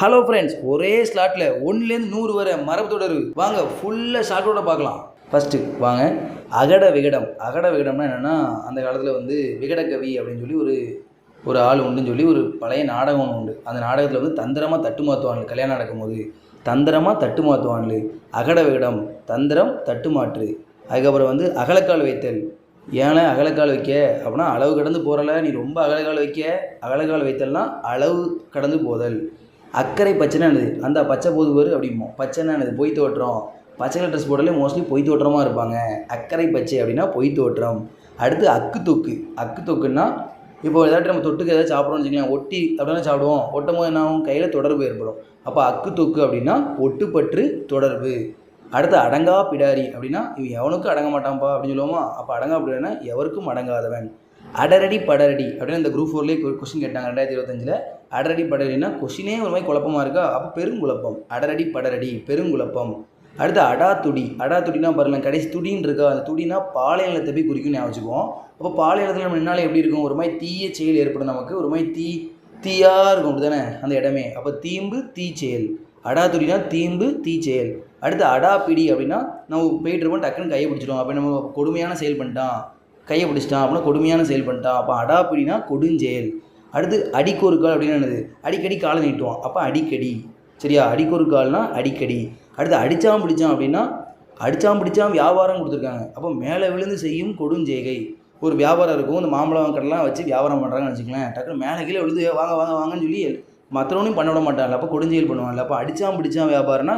Hello friends ஒரே ஸ்லாட்டில் ஒன்றுலேருந்து நூறு வரை மரபு தொடர். வாங்க ஃபுல்லாக ஷார்ட்டோட பார்க்கலாம். ஃபஸ்ட்டு வாங்க அகட விகடம். அகட விகடம்னா என்னென்னா அந்த காலத்தில் வந்து விகடகவி அப்படின்னு சொல்லி ஒரு ஒரு ஆள் உண்டுன்னு சொல்லி ஒரு பழைய நாடகம் ஒன்று உண்டு. அந்த நாடகத்தில் வந்து தந்திரமாக தட்டு மாற்றுவாங்க கல்யாணம் நடக்கும்போது தந்திரமாக தட்டு மாற்றுவாங்க அகட விகடம் தந்திரம் தட்டு மாற்று. அதுக்கப்புறம் வந்து அகலக்கால் வைத்தல். ஏன்னா அகலக்கால் வைக்க? அப்படின்னா அளவு கடந்து போகிறல நீ ரொம்ப அகலக்கால் வைக்க. அகலக்கால் வைத்தல்னா அளவு கடந்து போதல். அக்கறை பச்சைனானது. அந்த பச்சை போதுவர் அப்படிம்போம். பச்சைன்னா என்னது பொய் தோற்றம். பச்சை கலர் ட்ரெஸ் போடலே மோஸ்ட்லி பொய் தோற்றமாக இருப்பாங்க. அக்கறை பச்சை அப்படின்னா பொய் தோற்றம். அடுத்து அக்கு தொக்கு. அக்கு தொக்குன்னா இப்போ ஏதாச்சும் நம்ம தொட்டுக்கு ஏதாவது சாப்பிட்றோம்னு வச்சுக்கலாம் ஒட்டி அப்படின்னா சாப்பிடுவோம். ஒட்டும் போது என்ன ஆகும் கையில் தொடர்பு ஏற்படும். அப்போ அக்கு தொக்கு அப்படின்னா ஒட்டுப்பற்று தொடர்பு. அடுத்து அடங்கா பிடாரி அப்படின்னா இவன் எவனுக்கும் அடங்க மாட்டான்ப்பா அப்படின்னு சொல்லுவோமா? அப்போ அடங்கா பிடாரினா எவருக்கும் அடங்காதவன். அடரடி படரடி அப்படின்னு அந்த குரூப் ஃபோர்லேயே கொஷின் கேட்டாங்க ரெண்டாயிரத்தி இருபத்தஞ்சில். அடரடி படரடினா கொஷினே ஒரு மாதிரி குழப்பமாக இருக்கா? அப்போ பெருங்குழப்பம் அடரடி படரடி பெருங்குழப்பம் அடுத்து அடா துடி. அடா துடினா பாருங்க கடைசி துடின்னு இருக்கா? அந்த துடினா பாலைநிலத்தை போய் குறிக்கும் ஞாபகம் அப்போ பாலைநிலத்தில் நம்ம என்னால் எப்படி இருக்கும்? ஒரு மாதிரி தீய செயல் ஏற்படும் நமக்கு. ஒரு மாதிரி தீ தீயாக இருக்கும் அப்படி தானே அந்த இடமே. அப்போ தீம்பு தீச்செயல் அடா துடினா தீம்பு தீச்செயல் அடுத்து அடா பிடி அப்படின்னா நம்ம போயிட்டு இருப்போம் டக்குன்னு கையை பிடிச்சிடும் அப்போ நம்ம கொடுமையான செயல் பண்ணிட்டான் கையை பிடிச்சிட்டான் அப்படின்னா கொடுமையான செயல் பண்ணிட்டான். அப்போ அடா அப்படின்னா கொடுஞ்செயல். அடுத்து அடிக்கொருக்கால் அப்படின்னு என்னது? அடிக்கடி காலை நீட்டுவான். அப்போ அடிக்கடி. சரியா? அடிக்கொருக்கால்னால் அடிக்கடி. அடுத்து அடித்தான் பிடிச்சான் அப்படின்னா அடித்தான் பிடிச்சான் வியாபாரம் கொடுத்துருக்காங்க. அப்போ மேலே விழுந்து செய்யும் கொடுஞ்செய்கை. ஒரு வியாபாரம் இருக்கும். இந்த மாம்பழம் கடைலாம் வச்சு வியாபாரம் பண்ணுறாங்கன்னு வச்சுக்கலாம் டக்குனு மேலே கீழே விழுந்து வாங்க வாங்க வாங்கன்னு சொல்லி மற்றவனையும் பண்ண விட மாட்டாங்கல்ல அப்போ கொடுஞ்செயல் பண்ணுவாங்கல்ல அப்போ அடித்தான் பிடிச்சான் வியாபாரம்னா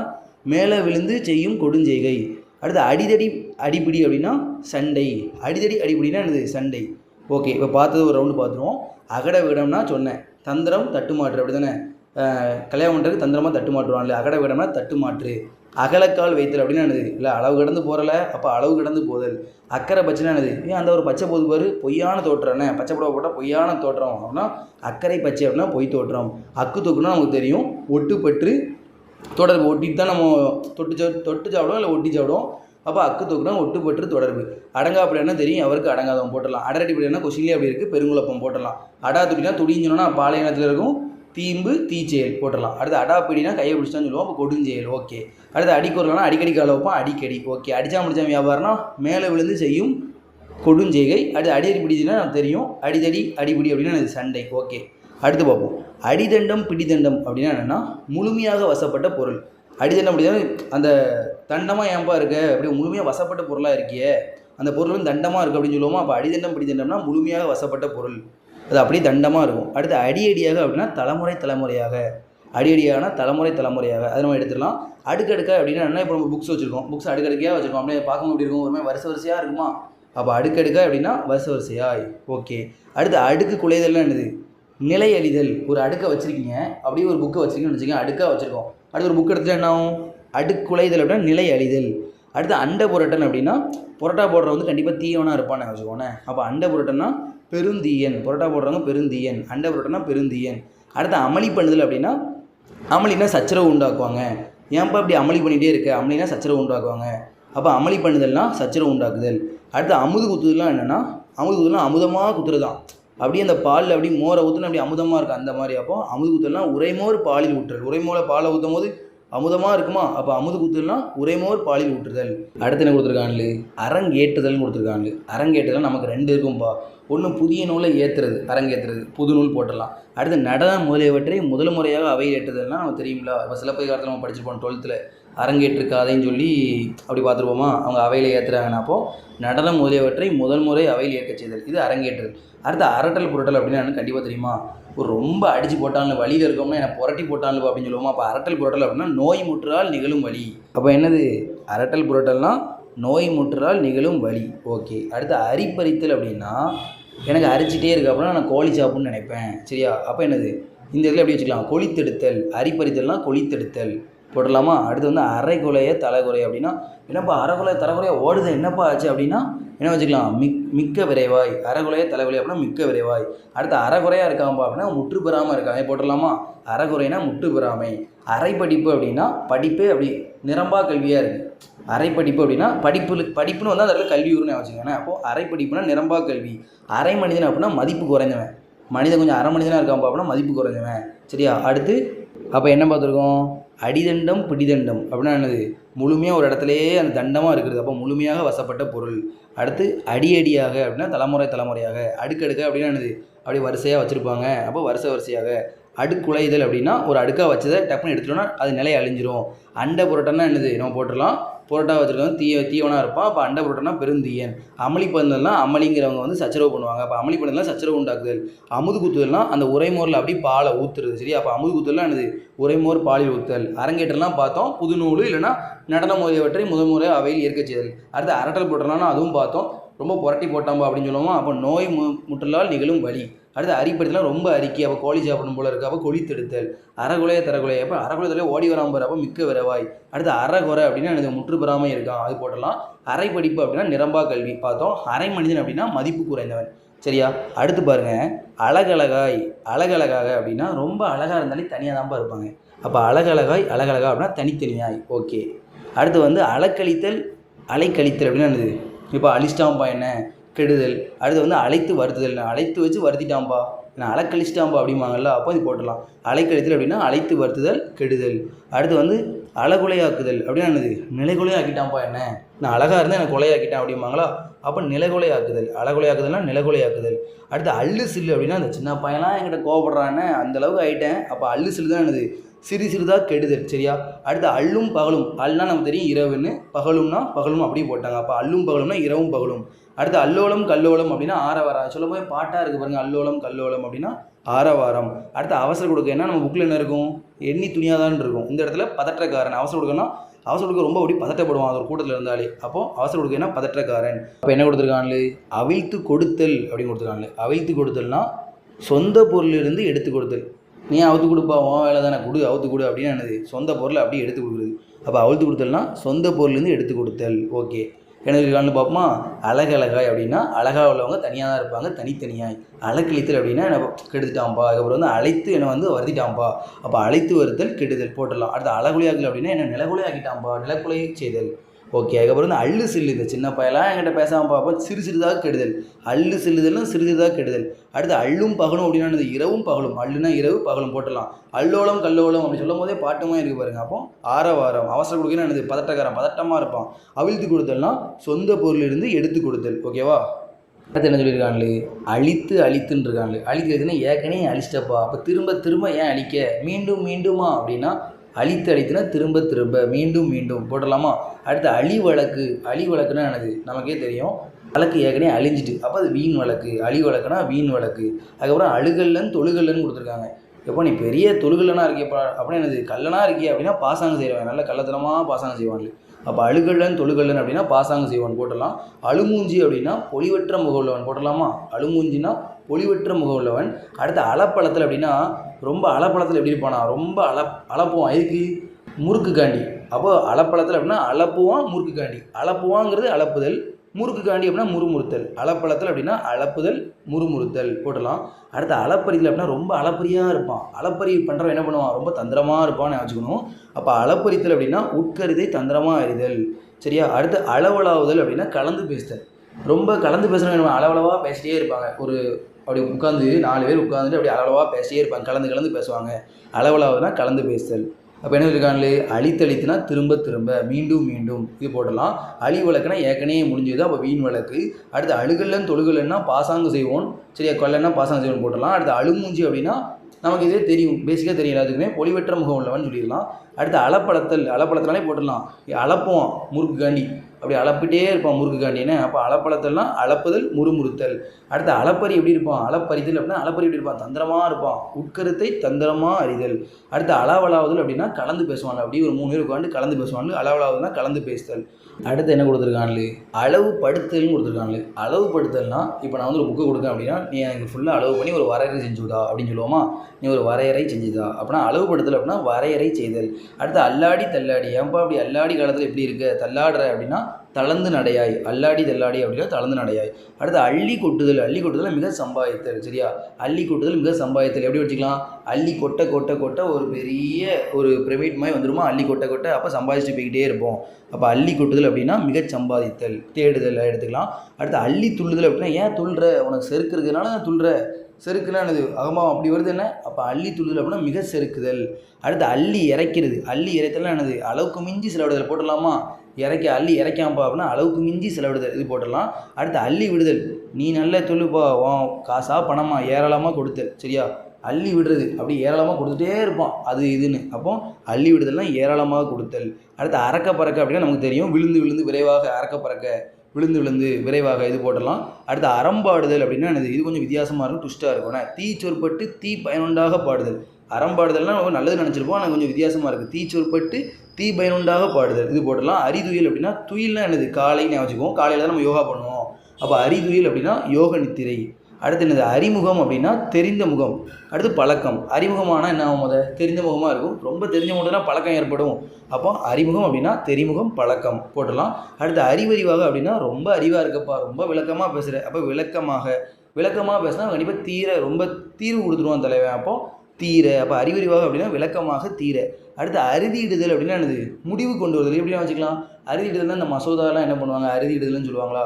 மேலே விழுந்து செய்யும் கொடுஞ்செய்கை. அடுத்து அடிதடி அடிப்பிடி அப்படின்னா சண்டை. அடிதடி அடிப்பிடினா எனது சண்டை. ஓகே இப்போ பார்த்தது ஒரு ரவுண்டு பார்த்துருவோம். அகட விடம்னா சொன்னேன் தந்திரம் தட்டுமாற்று. அப்படி தானே கல்யாணம் பண்ணுறது தந்திரமாக தட்டு மாற்றுவான்ல அகட விடம்னா தட்டு மாற்று அகலக்கால் வைத்தல் அப்படின்னா என்னது? இல்லை அளவு கடந்து போகிறல அப்போ அளவு கடந்து போதல். அக்கறை பச்சைனா என்னது? ஏன் அந்த ஒரு பச்சை போது பாரு? பொய்யான தோற்றம்னே பச்சை புடவை போட்டால் பொய்யான தோற்றம். அப்படின்னா அக்கறை பச்சை அப்படின்னா பொய் தோற்றம். அக்கு தொக்குன்னா நமக்கு தெரியும். ஒட்டுப்பற்று தொடர்பு. ஒட்டிட்டு தான் நம்ம தொட்டு சா- தொட்டு சாப்பிடுவோம் இல்லை ஒட்டி சாப்பிடுவோம். அப்போ அக்கு தொக்குனா ஒட்டுப்பற்று தொடர்பு. அடங்காப்படியன்னா தெரியும்? அவருக்கு அடங்காதவன் போட்டுடலாம். அடரடிப்படினா கொசிலே கொஷின்லேயே அப்படி இருக்குது பெருங்குழப்பம் போட்டுடலாம். அடா துடினா துடிஞ்சோன்னா பாலைவனத்தில் இருக்கும்? தீம்பு தீச்செயல் போட்டுடலாம். அடுத்து அடா பிடினா கையை பிடிச்சான்னு சொல்லுவோம். அப்போ கொடுஞ்செயல். ஓகே. அடுத்து அடிக்குறலாம் அடிக்கடி கால வைப்போம். அடிக்கடி. ஓகே. அடிச்சா முடிச்சா வியாபாரம்னா மேலே விழுந்து செய்யும் கொடுஞ்செய்கை. அடுத்து அடியடி பிடிச்சுன்னா நமக்கு தெரியும். அடிதடி அடிபிடி அப்படின்னா அது சண்டை. ஓகே. அடுத்து பார்ப்போம். அடிதண்டம் பிடிதண்டம் அப்படின்னா என்னென்னா முழுமையாக வசப்பட்ட பொருள். அடிதண்டம் அப்படின்னா அந்த தண்டமாக ஏன்பா இருக்க? அப்படி முழுமையாக வசப்பட்ட பொருளாக இருக்கியே. அந்த பொருள் வந்து தண்டமாக இருக்குது அப்படின்னு சொல்லுவோமா. அப்போ அடிதண்டம் பிடிதண்டம்னா முழுமையாக வசப்பட்ட பொருள். அது அப்படியே தண்டமாக இருக்கும். அடுத்து அடியடியாக அப்படின்னா தலைமுறை தலைமுறையாக. அடியடியாகனா தலைமுறை தலைமுறையாக. அதை நம்ம எடுத்துடலாம். அடுக்கடுக்க அப்படின்னா என்ன இப்போ நம்ம புக்ஸ் வச்சுருக்கோம். புக்ஸ் அடுக்கடுக்கையாக வச்சுருக்கோம். அப்படியே பார்க்க அப்படி இருக்கும்? ஒரு மாதிரி வரிசையாக இருக்குமா? அப்போ அடுக்கடுக்க அப்படின்னா வருஷ வரிசையாய். ஓகே அடுத்து அடுக்கு குலைதல்னா என்னது? நிலை அழிதல் ஒரு அடுக்கை வச்சுருக்கீங்க. அப்படியே ஒரு புக்கை வச்சுருக்கீங்கன்னு வச்சுக்கோங்க. அடுக்காக வச்சுருக்கோம். அடுத்து ஒரு புக் எடுத்துட்டு என்ன ஆகும்? அடுக்குலைதல் அப்படின்னா நிலை அழிதல் அடுத்து அண்டை புரட்டன் அப்படின்னா புரோட்டா போடுறவங்க வந்து கண்டிப்பாக தீயவனாக இருப்பானே வச்சுக்கோனே அப்போ அண்டை புரட்டன்னா பெருந்தீயன். புரோட்டா போடுறவங்க பெருந்தீயன். அண்டை புரட்டன்னா பெருந்தீயன். அடுத்து அமளி பண்ணுதல் அப்படின்னா அமளினா சச்சரவு உண்டாக்குவாங்க. ஏன்ப்பா இப்படி அமளி பண்ணிகிட்டே இருக்க? அமளினா சச்சரவு உண்டாக்குவாங்க. அப்போ அமளி பண்ணுதல்னா சச்சரவு உண்டாக்குதல். அடுத்து அமுது குத்துதல்லாம் என்னென்னா அமுது குத்துதல்னா அமுதமாக குத்துறதான் அப்படியே அந்த பாலில் அப்படியே மோரை ஊற்றுனா அப்படியே அமுதமாக இருக்கும் அந்த மாதிரி. அப்போ அமுது குத்தல்னா உரைமோர் பாலில் ஊற்றுறது உரைமோல பாலை ஊற்றும் போது அமுதமாக இருக்குமா? அப்போ அமுது குத்துலாம் உரைமோர் பாலில் ஊற்றுதல். அடுத்து என்ன கொடுத்துருக்காங்களு அரங்கேற்றுதல்னு கொடுத்துருக்காங்களு அரங்கேற்றுதல் நமக்கு ரெண்டு இருக்கும்பா. ஒன்று புதிய நூலை ஏற்றுறது அரங்கேற்றுறது புது நூல் போட்டுடலாம். அடுத்து நடனம் முதலியவற்றை முதல் முறையாக அவையில் ஏற்றுதல்னால் நமக்கு தெரியுங்களா இப்போ சிலப்பதிகாரத்தில் நம்ம படிச்சிருப்போம் டுவெல்த்தில் அரங்கேற்றுக்காதைன்னு சொல்லி அப்படி பார்த்துருப்போமா? அவங்க அவையில் ஏற்றுறாங்கன்னா அப்போது நடனம் முதலியவற்றை முதல் முறை அவையில் ஏற்கச் செய்தல். இது அரங்கேற்றுதல் அடுத்து அரட்டல் புரட்டல் அப்படின்னா எனக்கு கண்டிப்பாக தெரியுமா? ஒரு ரொம்ப அடித்து போட்டாலும் வழியில் இருக்கோம்னா என்ன புரட்டி போட்டாலும் அப்படின்னு சொல்லுவோமா? அப்போ அரட்டல் புரட்டல் அப்படின்னா நோய் முற்றால் நிகழும் வழி அப்போ என்னது? அரட்டல் புரட்டல்னா நோய் முற்றால் நிகழும் வழி ஓகே. அடுத்து அரிப்பறித்தல் அப்படின்னா எனக்கு அரிச்சிட்டே இருக்கு அப்படின்னா நான் கோழி சாப்பிட்ணுன்னு நினைப்பேன். சரியா? அப்போ என்னது? இந்த இதில் எப்படி வச்சுக்கலாம்? கொளித்தெடுத்தல் அரிப்பறித்தல்னால் கொளித்தெடுத்தல் போடலாமா அடுத்து வந்து அரைக்குலையே தலைகுறை அப்படின்னா என்னப்பா அரைக்குலைய தலைகுறைய ஓடுது என்னப்பா ஆச்சு அப்படின்னா என்ன வச்சுக்கலாம் மிக் மிக்க விரைவாய். அரைகுலைய தலைகுலை அப்படின்னா மிக்க விரைவாய். அடுத்து அரைகுறையாக இருக்காம்பா அப்படின்னா முற்று பெறாமல் இருக்காங்க போட்டுடலாமா? அரைகுறைனா முற்று பெறாமை. அரை படிப்பு அப்படின்னா படிப்பே அப்படி நிரம்பா கல்வியாக இருக்குது அரை படிப்பு அப்படின்னா படிப்பு படிப்புன்னு வந்து அந்த இடத்துல கல்வி உருன்னு வச்சுக்கோங்க அப்போது அரை படிப்புனா நிரம்பா கல்வி. அரை மனிதன் அப்படின்னா மதிப்பு குறைஞ்சவன். மனிதன் கொஞ்சம் அரை மனிதனாக இருக்கான் அப்படின்னா மதிப்பு குறைஞ்சவன். சரியா? அடுத்து அப்போ என்ன பார்த்துருக்கோம்? அடிதண்டம் பிடிதண்டம். அப்படின்னா என்னது? முழுமையாக ஒரு இடத்துலையே அந்த தண்டமாக இருக்கிறது. அப்போ முழுமையாக வசப்பட்ட பொருள். அடுத்து அடி அடியாக அப்படின்னா தலைமுறை தலைமுறையாக. அடுக்கடுக்க அப்படின்னா என்னது? அப்படி வரிசையாக வச்சுருப்பாங்க. அப்போ வரிசை வரிசையாக. அடுக்குலைதல் அப்படின்னா ஒரு அடுக்காக வச்சதை டப்புன்னு எடுத்துட்டோம்னா அது நிலை அழிஞ்சிரும். அண்டை புரோட்டன்னா என்னது? நம்ம போட்டுடலாம். புரோட்டா வச்சுருக்கவங்க தீய தீவனாக இருப்பான் அப்போ அண்டை புரோட்டனா பெருந்தீயன் அமளி பந்தல்னால் அமளிங்கிறவங்க வந்து சச்சரவு பண்ணுவாங்க. அப்போ அமளி பந்தல்னால் சச்சரவு உண்டாக்குதல். அமுது குத்துதல்னால் அந்த உரைமோரில் அப்படி பாலை ஊற்றுறது சரி அப்போ அமுது குத்துதல்லாம் என்னது? உரைமோர் பாலில் ஊற்றுதல் அரங்கேற்றலாம் பார்த்தோம். புதுநூல் இல்லைன்னா நடன முறையவற்றை முதல் முறை அவையில் ஏற்க செய்தல். அடுத்து அரட்டல் போட்டோம்னா அதுவும் பார்த்தோம். ரொம்ப புரட்டி போட்டாம்பா அப்படின்னு சொல்லுவோம் அப்போ நோய் மு முற்றலால் நிகழும் வலி. அடுத்து அரிப்படுத்தலாம் ரொம்ப அரிக்கி. அப்போ கோழி சாப்பிடும் போல இருக்கு. அப்போ கொளித்தெடுத்தல் அறகுலைய தரகுலைய அப்போ அறகுலையத்துல ஓடி வராமல் அப்போ மிக்க விரவாய். அடுத்து அறகுறை அப்படின்னா எனக்கு முற்று பெறாமல் இருக்கான் அது போட்டலாம். அரை படிப்பு அப்படின்னா நிரம்பா கல்வி. பார்த்தோம். அரை மனிதன் அப்படின்னா மதிப்பு குறைந்தவன். சரியா? அடுத்து பாருங்க. அழகழகாய். அழகழகாக அப்படின்னா ரொம்ப அழகாக இருந்தாலே தனியாக தான்ப்பா இருப்பாங்க. அப்போ அழகழகாய் அழகழகா அப்படின்னா தனித்தனியாய். ஓகே. அடுத்து வந்து அலக்கழித்தல் அலைக்கழித்தல் அப்படின்னா என்னது? இப்போ அழிச்சிட்டாம்பா என்ன? கெடுதல். அடுத்து வந்து அழைத்து வருத்துதல். நான் அழைத்து வச்சு வருத்திட்டாம்பா நான் அலக்கழிச்சிட்டாம்பா அப்படிம்பாங்கல்ல அப்போ இது போட்டுடலாம். அலைக்கழித்தல் அப்படின்னா அழைத்து வருத்துதல் கெடுதல். அடுத்து வந்து அழகுலையாக்குதல். அப்படின்னா என்னது? நிலைகுலையாக்கிட்டாம்பா என்ன? நான் அழகாக இருந்தால் எனக்கு கொலையாக்கிட்டேன் அப்படிம்பாங்களா? அப்போ நிலைகுலையாக்குதல். அழகுலையாக்குதல்னா நிலைகுலையாக்குதல். அடுத்து அள்ளு சில்லு அப்படின்னா அந்த சின்ன பையன்லாம் என்கிட்ட கோவப்படுறான்னு அந்த அளவுக்கு அப்போ அள்ளு சில்லு தான் என்னது? சிறு சிறிதாக கெடுதல் சரியா? அடுத்து அள்ளும் பகலும். அல்னா நமக்கு தெரியும் இரவுன்னு பகலும்னா பகலும் அப்படியே போட்டாங்க. அப்போ அள்ளும் பகலும்னா இரவும் பகலும். அடுத்து அல்லோலம் கல்லோலம் அப்படின்னா ஆரவாரம். சொல்லும் போது பாட்டாக இருக்குது பாருங்கள் அல்லோலம் கல்லோலம் அப்படின்னா ஆரவாரம். அடுத்து அவசர கொடுக்க என்ன? நம்ம புக்கில் என்ன இருக்கும்? எண்ணி துணியாதான் இருக்கும். இந்த இடத்துல பதற்றக்காரன். அவசர கொடுக்கன்னா அவசர கொடுக்க ரொம்ப அப்படி பதட்டப்படுவான். அது ஒரு கூட்டத்தில் இருந்தாலே. அப்போ அவசர கொடுக்கன்னா பதற்றக்காரன். அப்போ என்ன கொடுத்துருக்காங்களே அவிழ்த்து கொடுத்தல் அப்படின்னு கொடுத்துருக்காங்களு அவிழ்த்து கொடுத்தல்னா சொந்த பொருளிலிருந்து எடுத்து கொடுத்தல். நீ அவுத்து கொடுப்பா உன் வேலை தானே கொடு அவுத்து கொடு அப்படின்னு என்னது? சொந்த பொருளை அப்படியே எடுத்து கொடுக்குறது. அப்போ அவுத்து கொடுத்தல்னா சொந்த பொருள்லேருந்து எடுத்து கொடுத்தல். ஓகே. எனக்கு இருக்கான்னு பார்ப்போமா? அழகழகாய் அப்படின்னா அழகாக உள்ளவங்க தனியாக தான் இருப்பாங்க தனித்தனியாய். அழகிழித்தல் அப்படின்னா என்னை கெடுத்துட்டாம்பா அதுக்கப்புறம் வந்து அழைத்து என்னை வந்து வருத்திட்டான்ப்பா. அப்போ அழைத்து வருத்தல் கெடுதல் போட்டுடலாம். அடுத்து அழகுலையாக்கல் அப்படின்னா என்னை? நிலகுலையாக்கிட்டாம்பா நிலக்குலையை செய்தல். ஓகே அதுக்கப்புறம் வந்து அள்ளு சில்லு இந்த சின்ன பையலாம் என்கிட்ட பேசாமல் பார்ப்போம். சிறு சிறிதாக கெடுதல். அள்ளு சில்லுதலும் சிறு சிறிதாக கெடுதல். அடுத்து அள்ளும் பகலும் அப்படின்னா இரவும் பகலும். அள்ளுனா இரவு பகலும் போட்டலாம் அள்ளோலம் கல்லோலம் அப்படின்னு சொல்லும் போதே பாட்டுமா இருக்கு பாருங்க. அப்போ ஆரவாரம் அவசர கொடுக்கணும் எனது பதட்டக்காரன் பதட்டமாக இருப்பான். அவிழ்த்து கொடுத்தல்னா சொந்த பொருளிலிருந்து எடுத்து கொடுத்தல். ஓகேவா அடுத்து என்ன சொல்லியிருக்காங்களே? அழித்து அழித்துன்னு இருக்காங்களே. அழித்து ஏற்கனவே அழிச்சிட்டப்பா. அப்போ திரும்ப திரும்ப ஏன் அழிக்க? மீண்டும் மீண்டுமா அப்படின்னா அழித்து அழித்துனா திரும்ப திரும்ப மீண்டும் மீண்டும் போடலாமா? அடுத்து அழி வழக்கு அழி வழக்குன்னா என்னது? நமக்கே தெரியும். வழக்கு ஏற்கனவே அழிஞ்சிட்டு அப்போ அது வீண் வழக்கு. அழி வழக்குனா வீண் வழக்கு. அதுக்கப்புறம் அழுகல்லன்னு தொழுகல்லன்னு கொடுத்துருக்காங்க. எப்போ நீ பெரிய தொழுகல்லனா இருக்கியப்பா அப்படின்னா என்னது? கல்லனா இருக்கிய அப்படின்னா பாசாங்கம் செய்வாங்க நல்ல கள்ளத்தனமாக பாசாங்கம் செய்வாங்க அப்போ அழுகல்லன் தொழுகல்லன் அப்படின்னா பாசாங்கம் செய்வான் போட்டலாம். அழுமூஞ்சி அப்படின்னா பொலிவற்ற முக உள்ளவன் போட்டலாமா? அழுமூஞ்சினா பொலிவற்ற முக உள்ளவன். அடுத்து அலப்பழத்தில் அப்படின்னா ரொம்ப அலப்பழத்தில் எப்படி இருப்பானா ரொம்ப அல அலப்புவான். எதுக்கு? முறுக்குக்காண்டி. அப்போ அலப்பழத்தில் அப்படின்னா அலப்புவான் முறுக்குக்காண்டி. அலப்புவாங்கிறது அலப்புதல். முறுக்குக்காண்டி அப்படின்னா முறுமுறுத்தல். அலப்பழத்தில் அப்படின்னா அலப்புதல் முறுமுறுத்தல். போடலாம் அடுத்து அளப்பறியில் அப்படின்னா ரொம்ப அலப்பரியாக இருப்பான். அலப்பரி பண்ணுறவன் என்ன பண்ணுவான்? ரொம்ப தந்திரமாக இருப்பான்னு வச்சுக்கணும் அப்போ அளப்பறித்தல் அப்படின்னா உட்கருதை தந்திரமாக அறிதல் சரியா? அடுத்து அளவலாவுதல் அப்படின்னா கலந்து பேசுதல். ரொம்ப கலந்து பேசுகிறவங்க அளவளவாக பேசிட்டே இருப்பாங்க. ஒரு அப்படி உட்காந்து நாலு பேர் உட்காந்துட்டு அப்படி அளவாக பேசியே இருப்பாங்க. கலந்து கலந்து பேசுவாங்க. அளவலாவதுனா கலந்து பேசுதல். அப்போ என்ன இருக்காங்களே அழித்தழித்துனா திரும்ப திரும்ப மீண்டும் மீண்டும் இது போடலாம் அழி வழக்குனா ஏற்கனவே முடிஞ்சது. அப்போ வீண் வழக்கு அடுத்து அழுகல்லன்னு தொழுகலன்னா பாசாங்கு செய்வோம். சரியா கொல்லன்னா பாசாங்கு செய்வோம் போடலாம் அடுத்து அழுமூஞ்சி அப்படின்னா நமக்கு இதே தெரியும். பேசிக்காக தெரியும் எல்லாத்துக்குமே. பொலிவற்ற முகம் உள்ளவன் சொல்லிடலாம். அடுத்து அளப்படத்தல் அளப்பழத்தலாலே போட்டுடலாம். அளப்போம் முறுக்கு காண்டி. அப்படி அளப்பிட்டே இருப்பான் முறுக்கு காண்டின்னு அப்போ அளப்பழத்தல்னா அளப்புதல் முறுமுறுத்தல். அடுத்து அளப்பறி எப்படி இருப்பான் அளப்பறிதல் அப்படின்னா அளப்பறி எப்படி இருப்பான் தந்திரமாக இருப்பான் உட்கருத்தை தந்திரமாக அறிதல். அடுத்து அளவலாவுதல் அப்படின்னா கலந்து பேசுவாங்க. அப்படி ஒரு மூணு பேர் உட்காந்து கலந்து பேசுவாங்க. அளவலாவதுனா கலந்து பேசுதல். அடுத்து என்ன கொடுத்துருக்காங்களே அளவு படுத்தல்னு கொடுத்துருக்காங்களே அளவு படுத்தல்னா இப்போ நான் வந்து ஒரு புக்கு கொடுக்கேன் அப்படின்னா நீ எனக்கு ஃபுல்லாக அளவு பண்ணி ஒரு வரையறை செஞ்சுதா அப்படின்னு சொல்லுவோமா? நீ ஒரு வரையறை செஞ்சுதா? அப்படின்னா அளவுபடுத்தல் அப்படின்னா வரையறை செய்தல். அடுத்து அல்லாடி தள்ளாடி ஏன்பா அப்படி அல்லாடி காலத்தில் எப்படி இருக்க? தள்ளாடுற அப்படின்னா தளர்ந்து நடையாய். அல்லாடி தள்ளாடி அப்படின்னா தளர்ந்து நடையாய். அடுத்து அள்ளி கொட்டுதல் அள்ளி கொட்டுதல் மிக சம்பாதித்தல் சரியா? அள்ளி கொட்டுதல் மிக சம்பாதித்தல். எப்படி வச்சுக்கலாம்? அள்ளி கொட்ட கொட்ட கொட்ட ஒரு பெரிய ஒரு பிரமிட் மாதிரி வந்துருமா? அள்ளி கொட்ட கொட்ட அப்போ சம்பாதிச்சுட்டு போய்கிட்டே இருப்போம். அப்போ அள்ளி கொட்டுதல் அப்படின்னா மிக சம்பாதித்தல் தேடுதல் எடுத்துக்கலாம். அடுத்து அள்ளி துள்ளுதல் அப்படின்னா ஏன் துள்ளுற? உனக்கு செருக்கு இருக்கிறதுனால நான் துள்ளுற. செருக்குலாம் என்னது அப்படி வருது என்ன? அப்போ அள்ளி துள்ளுதல் அப்படின்னா மிக செருக்குதல். அடுத்து அள்ளி இறைக்கிறது. அள்ளி இறைத்தலாம் என்னது? அளவுக்கு மிஞ்சி சில இடத்துல போட்டுடலாமா? இறக்கி அள்ளி இறக்காமப்பா அப்படின்னா அளவுக்கு மிஞ்சி செலவிடுதல் இது போட்டுடலாம். அடுத்து அள்ளி விடுதல். நீ நல்ல தொழில்ப்பா வா காசா பணமா ஏராளமாக கொடுத்தல் சரியா? அள்ளி விடுறது. அப்படி ஏராளமாக கொடுத்துட்டே இருப்பான். அது இதுன்னு. அப்போ அள்ளி விடுதல்னா ஏராளமாக கொடுத்தல். அடுத்து அறக்க பறக்க அப்படின்னா நமக்கு தெரியும். விழுந்து விழுந்து விரைவாக அறக்க பறக்க விழுந்து விழுந்து விரைவாக இது போட்டலாம் அடுத்து அறம்பாடுதல் அப்படின்னா என்னது? இது கொஞ்சம் வித்தியாசமாக இருக்கும் ட்விஸ்ட்டாக இருக்கும். தீ சொற்பட்டு தீ பயனுண்டாக பாடுதல். அறம்பாடுதல்னா ரொம்ப நல்லது நினச்சிருப்போம். ஆனால் கொஞ்சம் வித்தியாசமாக இருக்குது தீ சொற்பட்டு தீ பயனுண்டாக பாடுதல். இது போட்டலாம் அரிதுயில் அப்படின்னா துயில்னா என்னது? காலைன்னு வச்சுக்குவோம் காலையில் தான் நம்ம யோகா பண்ணுவோம். அப்போ அரிதுயில் அப்படின்னா யோக நித்திரை. அடுத்து என்னது? அறிமுகம் அப்படின்னா தெரிந்த முகம். அடுத்து பழக்கம். அறிமுகமானால் என்ன ஆகும் முத? தெரிந்த முகமாக இருக்கும். ரொம்ப தெரிஞ்ச முகம்னா பழக்கம் ஏற்படும். அப்போ அறிமுகம் அப்படின்னா தெரிமுகம் பழக்கம். போட்டலாம் அடுத்து அறிவறிவாக அப்படின்னா ரொம்ப அறிவாக இருக்கப்பா. ரொம்ப விளக்கமாக பேசுகிற அப்போ விளக்கமாக. விளக்கமாக பேசினா கண்டிப்பாக தீர ரொம்ப தீர்வு கொடுத்துருவான் தலைவன். அப்போ தீர அப்போ அறிவறிவாக அப்படின்னா விளக்கமாக தீர. அடுத்து அறுதியிடுதல் அப்படின்னா என்னது? முடிவு கொண்டு வருதல். எப்படின்னா வச்சுக்கலாம்? அறுதியிடுதல்னா இந்த மசோதாலாம் என்ன பண்ணுவாங்க? அறுதியிடுதல்னு சொல்லுவாங்களா?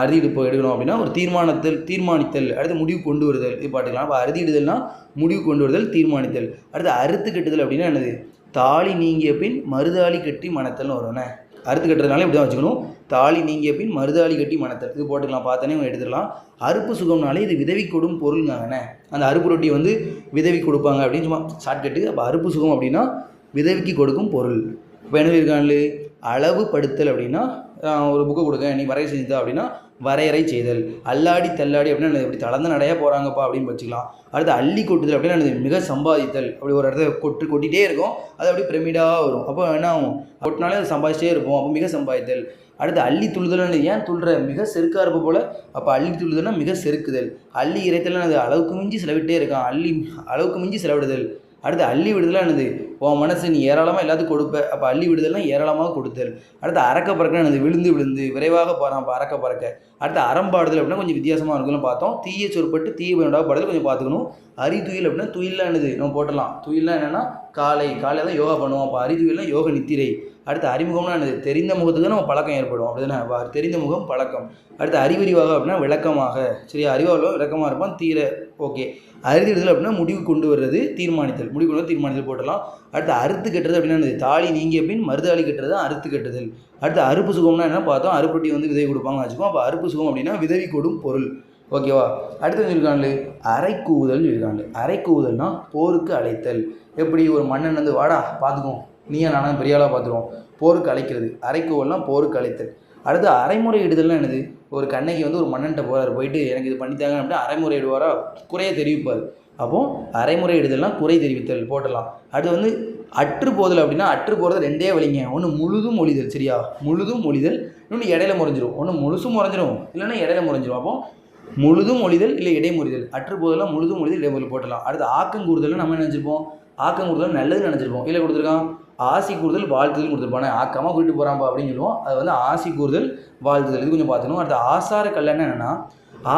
அறுதியிடு இப்போ எடுக்கணும் அப்படின்னா ஒரு தீர்மானத்தில் தீர்மானித்தல். அடுத்து முடிவு கொண்டு வருதல். இது பாட்டுக்கலாம் அப்போ அறுதியிடுதல்னா முடிவு கொண்டு வருதல் தீர்மானித்தல். அடுத்து அறுத்து கட்டுதல் அப்படின்னா என்னது? தாலி நீங்கிய பின் மறுதாலி கட்டி மணத்தல்னு வரும்ண்ணே அறுத்து கட்டுறதுனால இப்படி தான் வச்சுக்கணும். தாலி நீங்கிய பின் மருதாளி கட்டி மணத்தல் இது போட்டுக்கலாம் பார்த்தோன்னே எடுத்துடலாம். அறுப்பு சுகம்னாலே இது விதவி கொடும் பொருளுங்காங்கண்ணே அந்த அறுப்பு ரொட்டி வந்து விதவி கொடுப்பாங்க அப்படின்னு சும்மா ஷார்ட்கட்டு அப்போ அறுப்பு சுகம் அப்படின்னா விதவிக்கு கொடுக்கும் பொருள். இப்போ என்ன இருக்காங்களு அளவு படுத்தல் அப்படின்னா ஒரு புக்கை கொடுங்க நீ வரைய செஞ்சுதா அப்படின்னா வரையறை செய்தல். அல்லாடி தள்ளாடி அப்படின்னா இப்படி தளர்ந்து நடையா போகிறாங்கப்பா அப்படின்னு வச்சுக்கலாம். அடுத்து அள்ளி கொட்டுதல் அப்படின்னா மிக சம்பாதித்தல். அப்படி ஒரு இடத்த கொட்டு கொட்டிகிட்டே இருக்கும். அது அப்படியே பிரமிடாக வரும். அப்போ என்ன ஆகும்? கொட்டினாலே அது சம்பாதிச்சிட்டே இருப்போம் அப்போ மிக சம்பாதித்தல். அடுத்து அள்ளி துள்ளுதல்னு ஏன் துள்ளுற? மிக செருக்காக இருப்ப போல். அப்போ அள்ளி துள்ளுதல்னா மிக செருக்குதல். அள்ளி இறைத்தல்னா அது அளவுக்கு மிஞ்சி செலவிட்டே இருக்கான். அள்ளி அளவுக்கு மிஞ்சி செலவிடுதல். அடுத்து அள்ளி விடுதலானது என்னது? உன் மனசு நீ ஏராளமாக எல்லாத்துக்கும் கொடுப்ப. அப்போ அள்ளி விடுதல்னா ஏராளமாக கொடுத்தல். அடுத்து அறக்க பறக்க என்னது? விழுந்து விழுந்து விரைவாக போகிறான் அப்போ அறக்க பறக்க. அடுத்து அறம்பாடுதல் அப்படின்னா கொஞ்சம் வித்தியாசமாக இருக்குன்னு பார்த்தோம். தீய சொற்பட்டு தீய பயனுடாக பாடுதல் கொஞ்சம் பார்த்துக்கணும். அரி துயில் அப்படின்னா துயில்லாம் என்னது? நம்ம போட்டலாம். துயிலாம் என்னென்னா காலை. காலையில் தான் யோகா பண்ணுவோம். அப்போ அரி துயில்னா யோக நித்திரை. அடுத்து அறிமுகம்னா என்னது? தெரிந்த முகத்துக்கு தான் நம்ம பழக்கம் ஏற்படும். அப்படிதானே? அப்ப தெரிந்த முகம் பழக்கம். அடுத்து அறிவறிவாக அப்படின்னா விளக்கமாக. சரி அறிவாக விளக்கமாக இருப்பான். தீர ஓகே. அறுதிடுதல் அப்படின்னா முடிவு கொண்டு வர்றது தீர்மானித்தல். முடிவு கொண்டு தீர்மானித்தல் போட்டலாம் அடுத்து அறுத்து கட்டுறது அப்படின்னா என்னது? தாலி நீங்கிய பின் மருதாளி கட்டுறது தான் அறுத்து கட்டுதல். அடுத்து அறுப்பு சுகம்னா என்ன பார்த்தோம்? அறுப்பட்டி வந்து விதவி கொடுப்பாங்க வச்சுக்கோம் அப்போ அறுப்பு சுகம் அப்படின்னா விதவி கொடும் பொருள். ஓகேவா அடுத்து சொல்லியிருக்காங்களே அரைக்கூவுதல் சொல்லியிருக்காங்க அரைக்கூவுதல்னா போருக்கு அழைத்தல். எப்படி? ஒரு மன்னன் வந்து வாடா பார்த்துக்குவோம் நீயா நானும் பெரிய ஆளாக பார்த்துருவோம். போருக்கு அழைக்கிறது. அரைக்கூவல்னால் போருக்கு அழைத்தல். அடுத்து அரைமுறையிடுதல்னா என்னது? ஒரு கண்ணகி வந்து ஒரு மன்னன்ட்ட போகிறார் போயிட்டு எனக்கு இது பண்ணித்தாங்க அப்படின்னா அரைமுறையிடுவாரா? குறைய தெரிவிப்பார். அப்போது அரைமுறை அரைமுறையிடுதல்னா குறை தெரிவித்தல் போட்டலாம். அடுத்து வந்து அற்று போதல் அப்படின்னா அற்று போகிறது ரெண்டே வழிங்க. ஒன்று முழுதும் மொழிதல் சரியா? முழுதும் மொழிதல் இன்னொன்று இடையில முறைஞ்சிரும். ஒன்று முழுசும் முறைஞ்சிரும் இல்லைன்னா இடையில முறைஞ்சிரும். அப்போ முழுதும் மொழிதல் இல்லை இடைமுறிதல் அற்று போதெல்லாம் முழுதும் மொழிதல் இடைமுறை போட்டலாம். அடுத்து ஆக்கம் கூறுதல்னு நம்ம என்ன நினச்சிருப்போம்? ஆக்கம் கூறுதல் நல்லது நினச்சிருப்போம். இல்லை கொடுத்துருக்கான்? ஆசி கூறுதல் வாழ்த்துதல் கொடுத்துருப்பானே. ஆக்கமாக கூட்டிட்டு போகிறான்ப்பா அப்படின்னு சொல்லுவோம். அது வந்து ஆசி கூறுதல் வாழ்த்துதல். இது கொஞ்சம் பார்த்துக்கணும். அடுத்து ஆசார கல்லன்னா என்னென்னா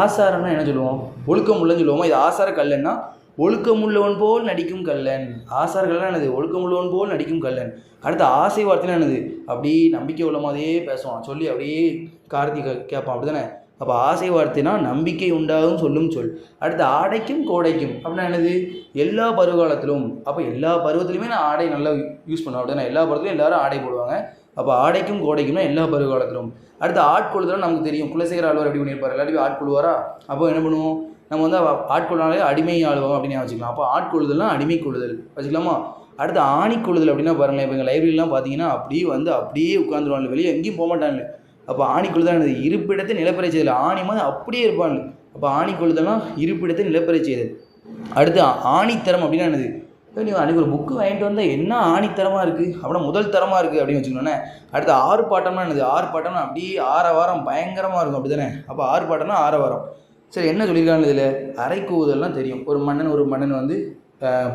ஆசாரம்னா என்ன சொல்லுவோம்? ஒழுக்கம் உள்ளன்னு சொல்லுவோம்? இது ஆசார கல்லன்னா ஒழுக்கமுள்ளவன் போல் நடிக்கும் கல்லன் ஆசார்கள்லாம் என்னது? ஒழுக்கமுள்ளவன் போல் நடிக்கும் கல்லன் அடுத்த ஆசை வார்த்தைனா என்னது? அப்படியே நம்பிக்கை உள்ள மாதிரியே பேசுவான். சொல்லி அப்படியே கார்த்திகை கேட்பான். அப்படி தானே அப்போ ஆசை வார்த்தைனா நம்பிக்கை உண்டாகும் சொல்லும் சொல். அடுத்து ஆடைக்கும் கோடைக்கும் அப்படின்னா என்னது? எல்லா பருவகாலத்திலும். அப்போ எல்லா பருவத்துலையுமே நான் ஆடை நல்லா யூஸ் பண்ணுவேன். அப்படின்னா எல்லா பருவத்துலையும் எல்லாரும் ஆடை போடுவாங்க. அப்போ ஆடைக்கும் கோடைக்கும்னா எல்லா பருவகாலத்திலும். அடுத்து ஆட்கொள்ளுதல் நமக்கு தெரியும். குலசேகர ஆழ்வார் எப்படி பண்ணியிருப்பார்? எல்லாத்தையும் ஆட்கொள்வாரா அப்போ என்ன பண்ணுவோம்? நம்ம வந்து ஆட்கொள்ளாலே அடிமை ஆளுவோம் அப்படின்னு வச்சுக்கலாம். அப்போ ஆட்கொள்ளுதல்னா அடிமை கொள்ளுதல். வச்சுக்கலாமா? அடுத்து ஆணி கொள்ளுதல் அப்படின்னா பாருங்களேன் இப்போ எங்கள் லைப்ரரிலாம் பார்த்தீங்கன்னா அப்படியே வந்து அப்படியே உட்காந்துருவாங்க வெளியே எங்கேயும் போக மாட்டாங்க அப்போ ஆணி கொள்ளுதல் என்னது? இருப்பிடத்தை நிலப்பறை செய்தல். ஆணி மாதிரி அப்படியே இருப்பாங்க அப்போ ஆணி கொள்ளுதல்னா இருப்பிடத்தை நிலப்பறை செய்தல். அடுத்து ஆணித்தரம் அப்படின்னா என்னது? நீ அன்றைக்கி ஒரு புக்கு வாங்கிட்டு வந்தால் என்ன ஆணித்தரமாக இருக்குது அப்படின்னா முதல் தரமாக இருக்குது அப்படின்னு வச்சுக்கோண்ணே அடுத்து ஆறு பாட்டம்னா என்னது? ஆறு பாட்டம்னா அப்படியே ஆற வாரம் பயங்கரமாக இருக்கும் அப்படி தானே அப்போ ஆறு பாட்டம்னா ஆற வாரம் சரி என்ன சொல்லியிருக்காங்க இதில்? அரைக்கூதல்லாம் தெரியும். ஒரு மன்னன் ஒரு மன்னன் வந்து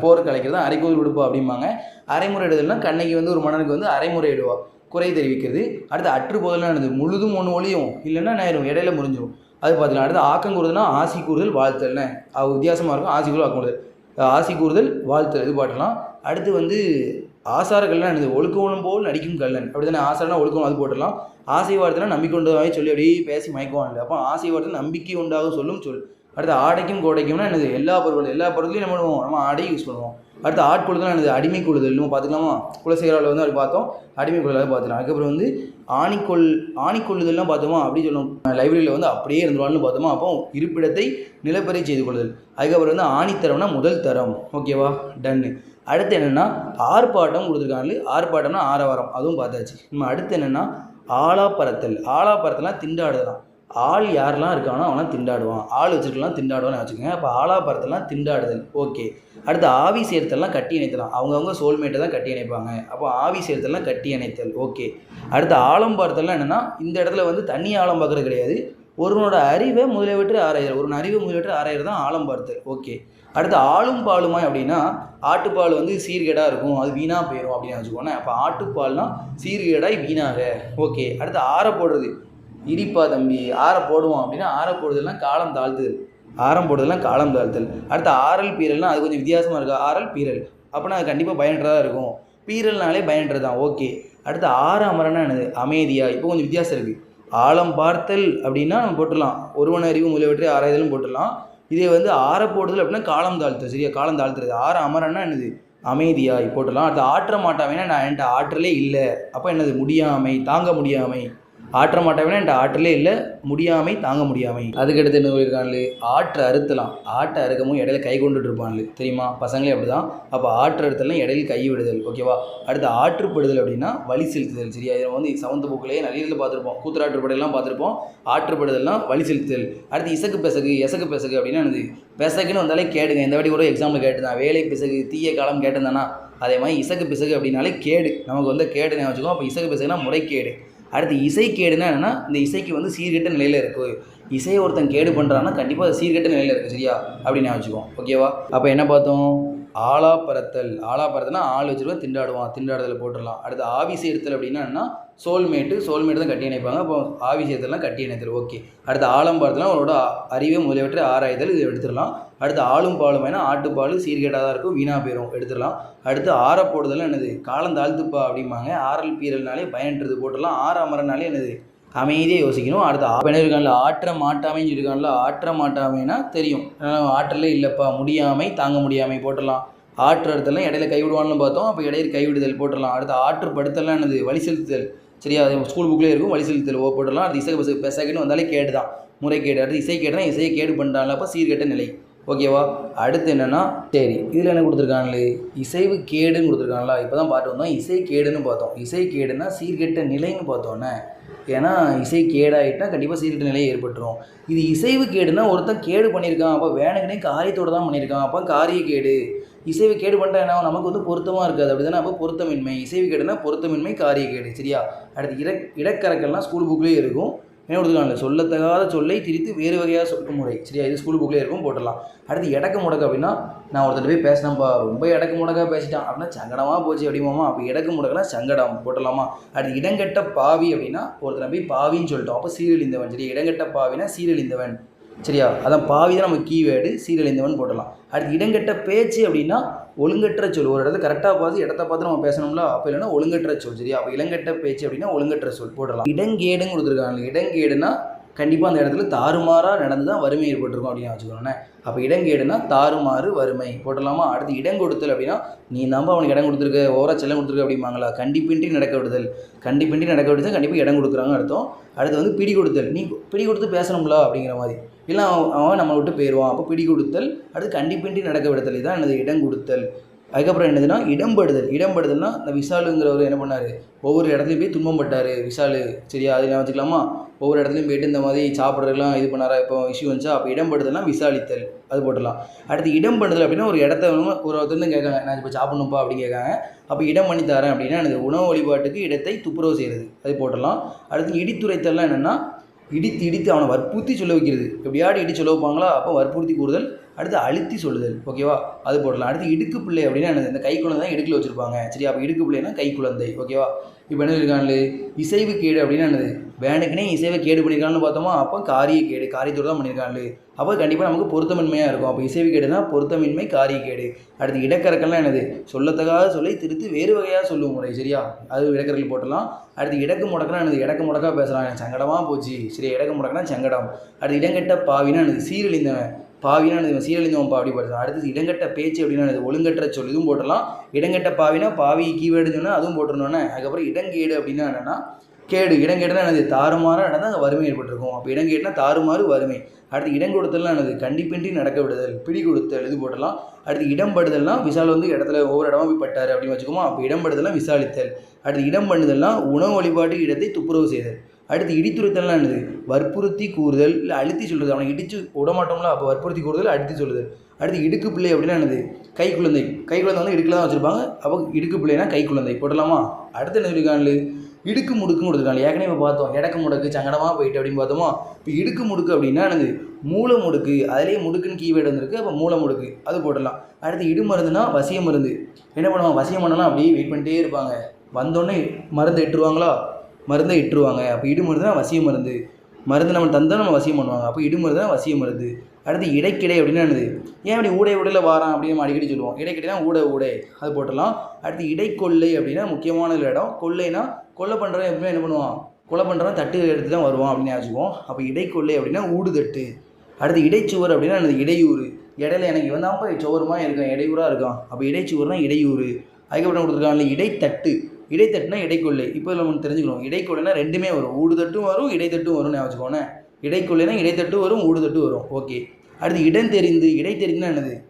போருக்கு அழைக்கிறது தான் அரைக்கூவல் விடுப்பா அப்படிம்பாங்க. அரைமுறையிடுதல்னா கண்ணகி வந்து ஒரு மன்னனுக்கு வந்து அரைமுறை இடுவா குறை தெரிவிக்கிறது. அடுத்து அற்று போதெல்லாம் என்னது? முழுதும் ஒன்று ஒளியும். இல்லைன்னா நேரும் இடையில முறிஞ்சிடும் அது பார்த்துக்கலாம் அடுத்து ஆக்கம் கூறுதல்னா ஆசி கூறுதல் வாழ்த்தல்னு அது வித்தியாசமாக இருக்கும். ஆசி கூறுதல் ஆக்கம் கூறுதல். ஆசி கூறுதல் வாழ்த்தல். இது பாட்டலாம். அடுத்து வந்து ஆசார கல்லன் என்னது ஒழுக்கவனம் போல் நடிக்கும் கல்லன் அப்படி தானே ஆசாரனா ஒழுக்கம் அது போட்டுடலாம். ஆசை வார்த்தைனா நம்பிக்கை உண்டாகவே சொல்லி அப்படியே பேசி மயக்குவாங்க அப்போ ஆசை வார்த்தை நம்பிக்கை உண்டாக சொல்லும் சொல். அடுத்து ஆடைக்கும் கோடைக்கும்னா என்னது? எல்லா பொருட்களும் எல்லா பொருட்களையும் நம்ம பண்ணுவோம்? நம்ம ஆடை யூஸ் பண்ணுவோம். அடுத்து ஆட்கொள்ளுதல் என்னது? அடிமை கொழுதல் நம்ம பார்த்துக்கலாமா? குலசேகராவில் வந்து அது பார்த்தோம். அடிமை கொள்ளுதல் பார்த்துக்கலாம். அதுக்கப்புறம் வந்து ஆணிக்கொள் ஆணிக்கொள்ளுதல்லாம் பார்த்தோமா அப்படி சொல்லும் லைப்ரரியில் வந்து அப்படியே இருந்துருவான்னு பார்த்தோமா? அப்போ இருப்பிடத்தை நிலப்பறை செய்து கொள்ளுதல். அதுக்கப்புறம் வந்து ஆணித்தரம்னா முதல் தரம். ஓகேவா டன்னு அடுத்து என்னென்னா ஆர்ப்பாட்டம் கொடுத்துருக்காங்க ஆர்ப்பாட்டம்னா ஆரவாரம். அதுவும் பார்த்தாச்சு. நம்ம அடுத்து என்னென்னா ஆலாப்பரத்தல். பறத்தல் ஆளா திண்டாடுதலாம். ஆள் யாரெல்லாம் இருக்கானோ அவன்லாம் திண்டாடுவான். ஆள் வச்சுருக்கலாம் திண்டாடுவான்னு வச்சுக்கோங்க. அப்போ ஆளா திண்டாடுதல். ஓகே. அடுத்து ஆவி சேர்த்தல்லாம் கட்டி இணைத்தலாம். அவங்கவுங்க சோல்மேட்டை தான் கட்டி இணைப்பாங்க. அப்போ ஆவி சேர்த்தெல்லாம் கட்டி இணைத்தல். ஓகே. அடுத்து ஆலம்பார்த்தெல்லாம் என்னென்னா இந்த இடத்துல வந்து தண்ணி ஆழம் பார்க்குறது கிடையாது. ஒருவனோட அறிவை முதலியவற்றை ஆராயிறது ஒரு அறிவை முதலியவற்றை ஆராயிறது தான் ஆழம் பார்த்தல் ஓகே. அடுத்து ஆளும் பாலுமாய் அப்படின்னா ஆட்டுப்பால் வந்து சீர்கேடாக இருக்கும். அது வீணாக போயிடும் அப்படின்னு வச்சுக்கோனே அப்போ ஆட்டுப்பால்னா சீர்கேடாய் வீணாக. ஓகே. அடுத்து ஆற போடுறது. இடிப்பா தம்பி ஆற போடுவோம் அப்படின்னா ஆற போடுறதுலாம் காலம் தாழ்த்துதல். ஆரம் போடுறதுலாம் காலம் தாழ்த்தல் அடுத்து ஆரல் பீரல்னால் அது கொஞ்சம் வித்தியாசமாக இருக்கா? ஆரல் பீரல் அப்படின்னா அது கண்டிப்பாக பயனற்றதாக இருக்கும். பீரல்னாலே பயனற்றது தான் ஓகே. அடுத்து ஆற அமரன்னா என்னது? அமைதியா. இப்போ கொஞ்சம் வித்தியாசம் இருக்குது ஆழம் பார்த்தல் அப்படின்னா நம்ம போட்டுடலாம். ஒருவன அறிவு முதலியவற்றை ஆராய்தலும் போட்டுடலாம். இதே வந்து ஆற போடுதல் அப்படின்னா காலம் தாழ்த்து சரியா? காலம் தாழ்த்துறது. ஆற அமரன்னா என்னது? அமைதியாய் போட்டுடலாம். அடுத்து ஆற்ற மாட்டாமைன்னா நான் என்கிட்ட ஆற்றலே இல்லை. அப்போ என்னது? முடியாமை தாங்க முடியாமை. ஆற்ற மாட்டாங்கன்னா என்கிட்ட ஆற்றலே இல்லை முடியாமை தாங்க முடியாமை. அதுக்கடுத்து என்ன சொல்லியிருக்காங்களே? ஆற்று அறுத்தலாம். ஆட்டை அறுக்கவும் இடையில கை கொண்டுட்டு இருப்பாங்களே தெரியுமா? பசங்களே அப்படி தான் அப்போ ஆற்று அறுத்தலாம் இடையில கை விடுதல் ஓகேவா அடுத்து ஆற்றுப்படுதல் அப்படின்னா வழி செலுத்துதல். சரியா? இதை வந்து சவுந்த புக்கிலேயே நிறைய இதில் பார்த்துருப்போம். கூத்துராற்றுப்படையெல்லாம் பார்த்துருப்போம். ஆற்றுப்படுதல்னால் வழி செலுத்துதல். அடுத்து இசக்கு பெசகு இசக்கு பெசகு அப்படின்னா என்னது? பெசகுன்னு வந்தாலே கேடுங்க. இந்த வாட்டி கூட எக்ஸாம்பிள் கேட்டுதான். வேலை பிசகு தீய காலம் கேட்டிருந்தானா அதே மாதிரி இசக்கு பிசகு அப்படின்னாலே கேடு. நமக்கு வந்து கேடு ஞாபகம் அப்போ இசகு பிசகுனா முறைகேடு. அடுத்து இசை என்னென்னா இந்த இசைக்கு வந்து சீர்கெட்ட நிலையில் இருக்குது இசையை ஒருத்தன் கேடு பண்ணுறான்னா கண்டிப்பாக அது சீர்கெட்ட நிலையில் இருக்குது சரியா? அப்படின்னு வச்சுக்குவோம். ஓகேவா? அப்போ என்ன பார்த்தோம்? ஆளா பறத்தல் ஆளா ஆள் வச்சுருவா திண்டாடுவான் திண்டாடுதல் போட்டுடலாம். அடுத்து ஆவி சேர்த்தல் அப்படின்னா என்ன சோல்மேட்டு சோல்மேட்டு தான் கட்டி இணைப்பாங்க. அப்போ ஆவி சேர்த்தல்லாம் கட்டி இணைத்தல் ஓகே. அடுத்து ஆலம்பாரத்துலாம் அவரோட அறிவை முதலியவற்றை ஆராய்தல் இது எடுத்துடலாம். அடுத்து ஆளும் பாலும் வேணால் ஆட்டுப்பால் சீர்கேட்டாக தான் இருக்கும் வீணாக போயிடும் எடுத்துடலாம். அடுத்து ஆற போடுதல் என்னது? காலம் தாழ்த்துப்பா அப்படிம்பாங்க. ஆறல் பீரல்னாலே பயன்றது போட்டுடலாம். ஆற அமரனாலே என்னது? அமைதியாக யோசிக்கணும். அடுத்து என்ன இருக்கான்ல ஆற்ற மாட்டாமைன்னு சொல்லியிருக்காங்களா ஆற்ற மாட்டாமைன்னா தெரியும். ஆற்றலே இல்லைப்பா முடியாமை தாங்க முடியாமை போட்டலாம் ஆற்று அடுத்தலாம் இடையில கைவிடுவான்னு பார்த்தோம் அப்போ இடையில கைவிடுதல் போட்டலாம் அடுத்து ஆற்று படுத்தலாம் என்னது? வழி செலுத்துதல். சரியா அது ஸ்கூல் புக்லேயே இருக்கும் வழி செலுத்தல் ஓ போட்டலாம் அடுத்து இசை பசு பெசகுன்னு வந்தாலே கேடு தான் முறைகேடு அடுத்து இசை கேடுனா இசையை கேடு பண்ணிட்டான்ல அப்போ சீர்கெட்ட நிலை. ஓகேவா அடுத்து என்னென்னா சரி இதில் என்ன கொடுத்துருக்காங்களே? இசைவு கேடுன்னு கொடுத்துருக்காங்களா? இப்போ தான் பார்த்து வந்தோம். இசை கேடுன்னு பார்த்தோம். இசை கேடுன்னா சீர்கெட்ட நிலைன்னு பார்த்தோன்னே ஏன்னா இசை கேடாயிட்டால் கண்டிப்பாக சீர்கெட்ட நிலை ஏற்பட்டுரும். இது இசைவு கேடுனா ஒருத்தன் கேடு பண்ணியிருக்கான். அப்போ வேணுக்குனே காரியத்தோடு தான் பண்ணியிருக்கான். அப்போ காரிய கேடு. இசைவு கேடு பண்ணிட்டா என்ன நமக்கு வந்து பொருத்தமாக இருக்காது. அப்படி தானே அப்போ பொருத்தமின்மை. இசைவு கேடுனா பொருத்தமின்மை காரிய கேடு. சரியா? அடுத்து இட இடக்கரக்கள்லாம் ஸ்கூல் புக்லேயே இருக்கும். கொடுத்துருக்காங்க? சொல்லத்தகாத சொல்லை திரித்து வேறு வகையாக சொல்லும் முறை. சரியா? இது ஸ்கூல் புக்கில் இருக்கும் போட்டுடலாம். அடுத்து இடக்க முடக்கு அப்படின்னா நான் ஒருத்தர் போய் பேசினேன்ப்பா ரொம்ப இடக்கு முடக்காக பேசிட்டான். அப்படின்னா சங்கடமாக போச்சு அப்படிமாமா. அப்போ இடக்கு முடக்கனா சங்கடம் போட்டலாமா அடுத்து இடங்கெட்ட பாவி அப்படின்னா ஒருத்தனை போய் பாவின்னு சொல்லிட்டோம். அப்போ சீரழிந்தவன் சரியா? இடங்கட்ட பாவினா சீரழிந்தவன். சரியா? அதான் பாவி தான் நம்ம கீவேர்டு சீரழிந்தவன் போட்டலாம் அடுத்து இடங்கெட்ட பேச்சு அப்படின்னா ஒழுங்கற்ற சொல். ஒரு இடத்துல கரெக்டாக பார்த்து இடத்த பார்த்து நம்ம பேசணும்ல அப்போ இல்லைன்னா ஒழுங்கற்ற சொல் சரியா? அப்போ இளங்கட்ட பேச்சு அப்படின்னா ஒழுங்கற்ற சொல் போடலாம். இடங்கேடுன்னு கொடுத்துருக்காங்க. இடங்கேடுனா கண்டிப்பாக அந்த இடத்துல தாறுமாறாக நடந்து தான் வறுமை ஏற்பட்டிருக்கும் அப்படின்னு வச்சுக்கோங்களேன். அப்போ இடங்கேடுனா தாறுமாறு வறுமை. போட்டலாமா அடுத்து இடம் கொடுத்தல் அப்படின்னா நீ நம்ப அவனுக்கு இடம் கொடுத்துருக்க ஓரா செல்லம் கொடுத்துருக்க அப்படிம்பாங்களா? கண்டிப்பின்றி நடக்க விடுதல். கண்டிப்பின்றி நடக்க விடுதல் கண்டிப்பாக இடம் கொடுக்குறாங்க அர்த்தம். அடுத்து வந்து பிடி கொடுத்தல். நீ பிடி கொடுத்து பேசணும்லா அப்படிங்கிற மாதிரி. இல்லை அவன் அவன் நம்மளை விட்டு போயிடுவான். அப்போ பிடி கொடுத்தல். அடுத்து கண்டிப்பின்றி நடக்க விடுதல். இதான் எனது இடம் கொடுத்தல். அதுக்கப்புறம் என்னதுன்னா இடம்படுதல் இடம்படுதல்னா இந்த விசாலுங்கிறவர் என்ன பண்ணார்? ஒவ்வொரு இடத்துலையும் போய் துன்பம் பட்டார். விசாலு சரியா அது நான் வச்சுக்கலாமா? ஒவ்வொரு இடத்துலையும் போயிட்டு இந்த மாதிரி சாப்பிட்றதுலாம் இது பண்ணாரா? இப்போ இஷ்யூ வந்துச்சா? அப்போ இடம்படுதல்னா விசாலித்தல். அது போட்டுடலாம். அடுத்து இடம்படுதல் அப்படின்னா ஒரு இடத்த ஒரு ஒருத்தர் வந்து கேட்காங்க. நான் இப்போ சாப்பிடணும்ப்பா அப்படின்னு கேட்காங்க. அப்போ இடம் பண்ணி தரேன் அப்படின்னா எனக்கு உணவு வழிபாட்டுக்கு இடத்தை துப்புரவு செய்கிறது அது போட்டுடலாம். அடுத்து இடித்துரைத்தல்லாம் என்னென்னா இடித்து இடித்து அவனை வற்புறுத்தி சொல்ல வைக்கிறது. எப்படியாடி இடி சொல்ல வைப்பாங்களா? அப்போ வற்புறுத்தி கூறுதல் அடுத்து அழுத்தி சொல்லுதல். ஓகேவா? அது போடலாம். அடுத்து இடுக்கு பிள்ளை அப்படின்னா என்னது? இந்த கை குழந்தை தான் இடுக்கில் வச்சுருப்பாங்க. சரி அப்போ இடுக்கு பிள்ளைனா கை குழந்தை. ஓகேவா? இப்போ என்ன இருக்காங்களே இசைவு கேடு அப்படின்னா என்னது? வேனுக்குனே இசைவை கேடு பண்ணியிருக்கான்னு பார்த்தோமா? அப்போ காரிய கேடு காரியத்தோடு தான் பண்ணியிருக்காங்களு அப்போ கண்டிப்பாக நமக்கு பொருத்தமின்மையாக இருக்கும். அப்போ இசைவு கேடுனா பொருத்தமின்மை காரிய கேடு. அடுத்து இடக்கறக்கெல்லாம் என்னது? சொல்லத்தகாத சொல்லை திருத்து வேறு வகையாக சொல்லும் முறை. சரியா? அது இடக்கறக்கில் போட்டலாம் அடுத்து இடக்கு முடக்கனா என்னது? இடக்கு முடக்காக பேசுகிறாங்க சங்கடமாக போச்சு. சரி இடக்கு முடக்கனா சங்கடம். அடுத்து இடங்கெட்ட பாவினா என்னது? சீரழிந்தவன். பாவினா என்னது? சீரழிந்தவன் பாவி படுத்தலாம் அடுத்து இடங்கட்ட பேச்சு அப்படின்னா என்னது? ஒழுங்கற்ற சொல். இதுவும் போட்டலாம் இடங்கெட்ட பாவினா பாவி கீவேடுன்னு சொன்னால் அதுவும் போட்டுருந்தோன்னே அதுக்கப்புறம் இடங்கேடு அப்படின்னா என்னென்னா கேடு. இடங்கேடுனா என்னது? தாறுமாறாக நடந்தால் அங்கே வறுமை ஏற்பட்டிருக்கும். அப்போ இடங்கேடுனா தாறுமாறு வறுமை. அடுத்து இடம் கொடுத்தல்லாம் என்னது? கண்டிப்பின்றி நடக்க விடுதல் பிடி கொடுத்தல் இது போட்டலாம் அடுத்து இடம்படுதல்னா விசால் வந்து இடத்துல ஒவ்வொரு இடமா போய் பட்டார் அப்படின்னு வச்சுக்கோமா. அப்போ இடம் விசாலித்தல். அடுத்து இடம் பண்ணுதல்னா உணவு வழிபாட்டு இடத்தை துப்புரவு செய்தல். அடுத்து இடித்துரைத்தல்லாம் என்னது? வற்புறுத்தி கூறுதல். இல்லை அழுத்தி சொல்கிறது அவனை இடித்து விடமாட்டோம்ல அப்போ வற்புறுத்தி கூறுதல் அழுத்தி சொல்லுதல் அடுத்து இடுக்கு பிள்ளை அப்படின்னா என்னது? கை குழந்தை. கை குழந்தை வந்து இடுக்கில் தான் வச்சுருப்பாங்க. அப்போ இடுக்கு பிள்ளைனா கை குழந்தை. போட்டலாமா அடுத்து என்ன சொல்லியிருக்காங்க இடுக்கு முடுக்குன்னு கொடுத்துருக்காங்க ஏற்கனவே இப்போ பார்த்தோம். இடக்கு முடக்கு சங்கடமாக போயிட்டு அப்படின்னு பார்த்தோமா? இப்போ இடுக்கு முடுக்கு அப்படின்னா என்னது? மூல முடுக்கு. அதிலேயே முடுக்குன்னு கீவேர்டு வந்திருக்கு. அப்போ மூல முடுக்கு. அது போடலாம் அடுத்து இடு மருந்துனா வசிய மருந்து. என்ன பண்ணுவாங்க? வசியம் பண்ணலாம். அப்படியே வெயிட் பண்ணிட்டே இருப்பாங்க. வந்தோடனே மருந்து எட்டுருவாங்களா? மருந்தை இட்டுருவாங்க. அப்போ இடு மருந்துனா வசிய மருந்து. மருந்து நம்ம தந்தால் நம்ம வசியம் பண்ணுவாங்க. அப்போ இடு மருந்துனா வசிய மருந்து. அடுத்து இடைக்கிடை அப்படின்னா என்னது? ஏன் அப்படி ஊடை உடையில் வாரான் அப்படின்னு நம்ம அடிக்கடி சொல்லுவோம். இடைக்கிடைனா ஊட ஊடை. அது போட்டலாம் அடுத்து இடைக்கொள்ளை அப்படின்னா முக்கியமான ஒரு இடம். கொள்ளைனா கொல்லை பண்ணுறவன் எப்பவுமே என்ன பண்ணுவான்? கொலை பண்ணுறவன் தட்டு எடுத்து தான் வருவான் அப்படின்னு வச்சுக்குவோம் அப்போ இடைக்கொள்ளை அப்படின்னா ஊடுதட்டு. அடுத்து இடைச்சுவர் அப்படின்னா என்னது? இடையூறு. இடையில எனக்கு இவன் தான் போய் சோறுமா இருக்கான் இடையூறாக இருக்கான். அப்போ இடைச்சுவர்னா இடையூறு. அதுக்கப்புறம் கொடுத்துருக்காங்கல்ல இடைத்தட்டு. இடைத்தட்டுனா இடைக்கொள்ளை இப்போ நம்ம தெரிஞ்சுக்கணும். இடைக்கொள்ளைனா ரெண்டுமே வரும். ஊடுதட்டும் வரும் இடைத்தட்டும் வரும்னு வச்சுக்கோனே இடைக்கொள்ளைனா இடைத்தட்டு வரும் ஊடுதட்டு வரும். ஓகே. அடுத்து இடம் தெரிந்து இடை தெரிந்துனா என்னது?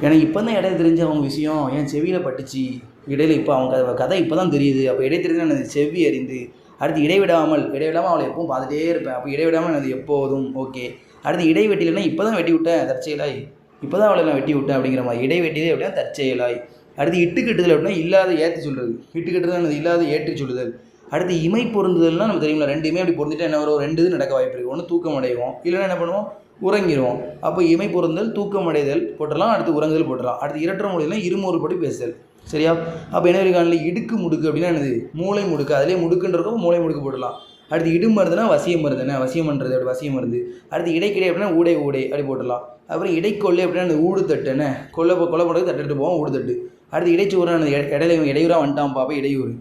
எனக்கு இப்போ தான் இடம் தெரிஞ்ச அவங்க விஷயம். என் செவியில் பட்டுச்சு. இடையில இப்போ அவங்க கதை- இப்போ தான் தெரியுது. அப்போ இடை தெரிந்துனா என்னது? செவி அறிந்து. அடுத்து இடைவிடாமல். இடைவிடாமல் அவளை எப்பவும் பார்த்துட்டே இருப்பேன். அப்போ இடைவிடாமல் என்னது? எப்போதும். ஓகே. அடுத்து இடைவெட்டிலனா இப்போ தான் வெட்டி விட்டேன். தற்செயலாய். இப்போ தான் அவளை நான் வெட்டி விட்டேன் அப்படிங்கிற மாதிரி. இடைவெட்டிலே எப்படின்னா தற்செயலாய். அடுத்து இட்டு கட்டுதல் அப்படின்னா இல்லாத ஏற்றி சொல்கிறது இட்டு கட்டுதல் இல்லாத ஏற்றி சொல்லுதல். அடுத்து இமை பொருந்துதல்னால் நம்ம தெரியுங்களா ரெண்டுமே அப்படி பொருந்துட்டு என்ன வரும்? ரெண்டு இது நடக்க வாய்ப்பு இருக்குது ஒன்று தூக்கம் அடைவோம் இல்லைன்னா என்ன பண்ணுவோம்? உறங்கிடுவோம் அப்போ இமை பொருந்தல் தூக்கம் அடைதல் போட்டலாம் அடுத்து உறங்குதல் போட்டலாம் அடுத்து இரட்டை மொழியில் இருமொரு படி பேசுதல். சரியா? அப்போ என்ன இருக்காங்க இடுக்கு முடுக்கு அப்படின்னா என்னது? மூளை முடுக்கு. அதிலே முடுக்குன்றப்போ மூளை முடுக்கு போடலாம் அடுத்து இடு மருந்துனா வசியம் என்ன? வசியம் பண்ணுறது அப்படி வசியம் மருந்து. அடுத்து இடைக்கிடை அப்படின்னா ஊடை ஊடை அப்படி போட்டுடலாம். அப்புறம் இடைக்கொள்ளை அப்படின்னா அந்த ஊடு தட்டுன்னு கொல்லை போ- கொலை பண்ணுறது போவோம் ஊடு தட்டு அடுத்து இடைச்சுவரான இடையில இடையூறாக வந்துட்டான் பாப்பா இடையூறு.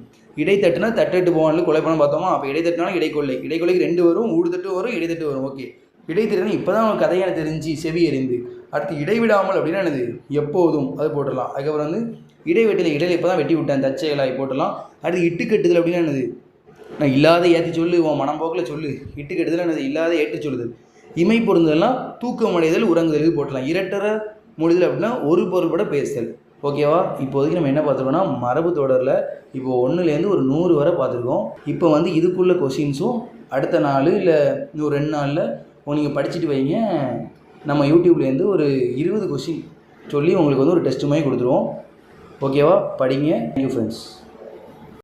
இடைத்தட்டுனா தட்டுட்டு போவான்னு கொலை பண்ண பார்த்தோமா அப்போ இடைத்தட்டுனாலும் இடைக்கொள்ளை. இடைக்கொள்ளைக்கு ரெண்டு வரும் ஊடு தட்டு வரும் இடைத்தட்டு வரும். ஓகே. இடைத்தட்டுனா இப்போ தான் கதையை எனக்கு தெரிஞ்சு செவி எறிந்து அடுத்து இடைவிடாமல் அப்படின்னா என்னது எப்போதும் அது போட்டுடலாம். அதுக்கப்புறம் வந்து இடைவெட்டில் இடையில இப்போ தான் வெட்டி விட்டேன் தற்செயலாய் போட்டலாம் அடுத்து இட்டுக்கட்டுதல் அப்படின்னா என்னது நான் இல்லாத ஏற்றி சொல்லு உன் மனம் போக்கில் சொல்லு. இட்டுக்கட்டுதல் என்னது? இல்லாத ஏற்றி சொல்லுதல். இமை பொருந்ததெல்லாம் தூக்கம் அடைதல் உறங்குதல் போட்டலாம் இரட்டர மொழிதல் அப்படின்னா ஒரு பொருள்பட பேசுதல். ஓகேவா? இப்போதைக்கு நம்ம என்ன பார்த்துருக்கோம்னா மரபு தொடரில் இப்போ ஒன்றுலேருந்து ஒரு நூறு வரை பார்த்துருக்கோம். இப்போ வந்து இதுக்குள்ள கொஷின்ஸும் அடுத்த நாள் இல்லை இன்னும் ரெண்டு நாளில் நீங்கள் படிச்சுட்டு வைங்க. நம்ம யூடியூப்லேருந்து ஒரு இருபது கொஷின் சொல்லி உங்களுக்கு வந்து ஒரு டெஸ்ட் மாதிரி கொடுத்துருவோம். ஓகேவா? படிங்க. Thank you friends